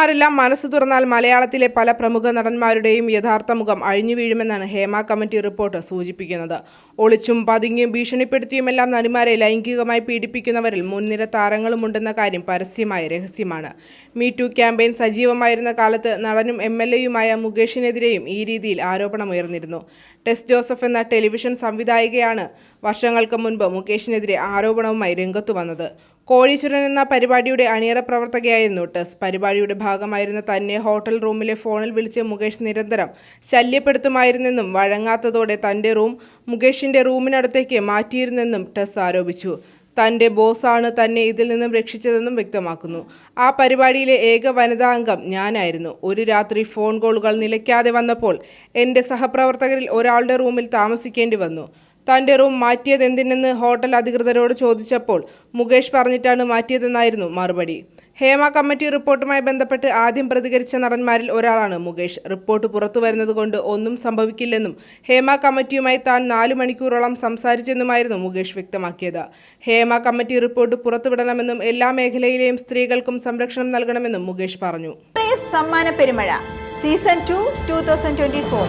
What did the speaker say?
നടിമാരെല്ലാം മനസ്സ് തുറന്നാൽ മലയാളത്തിലെ പല പ്രമുഖ നടന്മാരുടെയും യഥാർത്ഥ മുഖം അഴിഞ്ഞു വീഴുമെന്നാണ് ഹേമ കമ്മിറ്റി റിപ്പോർട്ട് സൂചിപ്പിക്കുന്നത്. ഒളിച്ചും പതുങ്ങിയും ഭീഷണിപ്പെടുത്തിയുമെല്ലാം നടിമാരെ ലൈംഗികമായി പീഡിപ്പിക്കുന്നവരിൽ മുൻനിര താരങ്ങളുമുണ്ടെന്ന കാര്യം പരസ്യമായ രഹസ്യമാണ്. മീ ടു ക്യാമ്പയിൻ സജീവമായിരുന്ന കാലത്ത് നടനും എം എൽ എയുമായ മുകേഷിനെതിരെയും ഈ രീതിയിൽ ആരോപണമുയർന്നിരുന്നു. ടെസ് ജോസഫ് എന്ന ടെലിവിഷൻ സംവിധായികയാണ് വർഷങ്ങൾക്ക് മുൻപ് മുകേഷിനെതിരെ ആരോപണവുമായി രംഗത്തു വന്നത്. കോഴീശ്വരൻ എന്ന പരിപാടിയുടെ അണിയറ പ്രവർത്തകയായിരുന്നു ടെസ്. പരിപാടിയുടെ ഭാഗമായിരുന്ന തന്നെ ഹോട്ടൽ റൂമിലെ ഫോണിൽ വിളിച്ച് മുകേഷ് നിരന്തരം ശല്യപ്പെടുത്തുമായിരുന്നെന്നും വഴങ്ങാത്തതോടെ തന്റെ റൂം മുകേഷിന്റെ റൂമിനടുത്തേക്ക് മാറ്റിയിരുന്നെന്നും ടെസ് ആരോപിച്ചു. തന്റെ ബോസാണ് തന്നെ ഇതിൽ നിന്നും രക്ഷിച്ചതെന്നും വ്യക്തമാക്കുന്നു. ആ പരിപാടിയിലെ ഏക വനിതാ അംഗം ഞാനായിരുന്നു. ഒരു രാത്രി ഫോൺ കോളുകൾ നിലയ്ക്കാതെ വന്നപ്പോൾ എന്റെ സഹപ്രവർത്തകരിൽ ഒരാളുടെ റൂമിൽ താമസിക്കേണ്ടി വന്നു. തന്റെ റൂം മാറ്റിയതെന്തിനെന്ന് ഹോട്ടൽ അധികൃതരോട് ചോദിച്ചപ്പോൾ മുകേഷ് പറഞ്ഞിട്ടാണ് മാറ്റിയതെന്നായിരുന്നു മറുപടി. ഹേമ കമ്മിറ്റി റിപ്പോർട്ടുമായി ബന്ധപ്പെട്ട് ആദ്യം പ്രതികരിച്ച നടന്മാരിൽ ഒരാളാണ് മുകേഷ്. റിപ്പോർട്ട് പുറത്തു വരുന്നതുകൊണ്ട് ഒന്നും സംഭവിക്കില്ലെന്നും ഹേമ കമ്മിറ്റിയുമായി താൻ നാലു മണിക്കൂറോളം സംസാരിച്ചെന്നുമായിരുന്നു മുകേഷ് വ്യക്തമാക്കിയത്. ഹേമ കമ്മിറ്റി റിപ്പോർട്ട് പുറത്തുവിടണമെന്നും എല്ലാ മേഖലയിലെയും സ്ത്രീകൾക്കും സംരക്ഷണം നൽകണമെന്നും മുകേഷ് പറഞ്ഞു. സമ്മാന പെരുമഴ. Season two two thousand twenty four.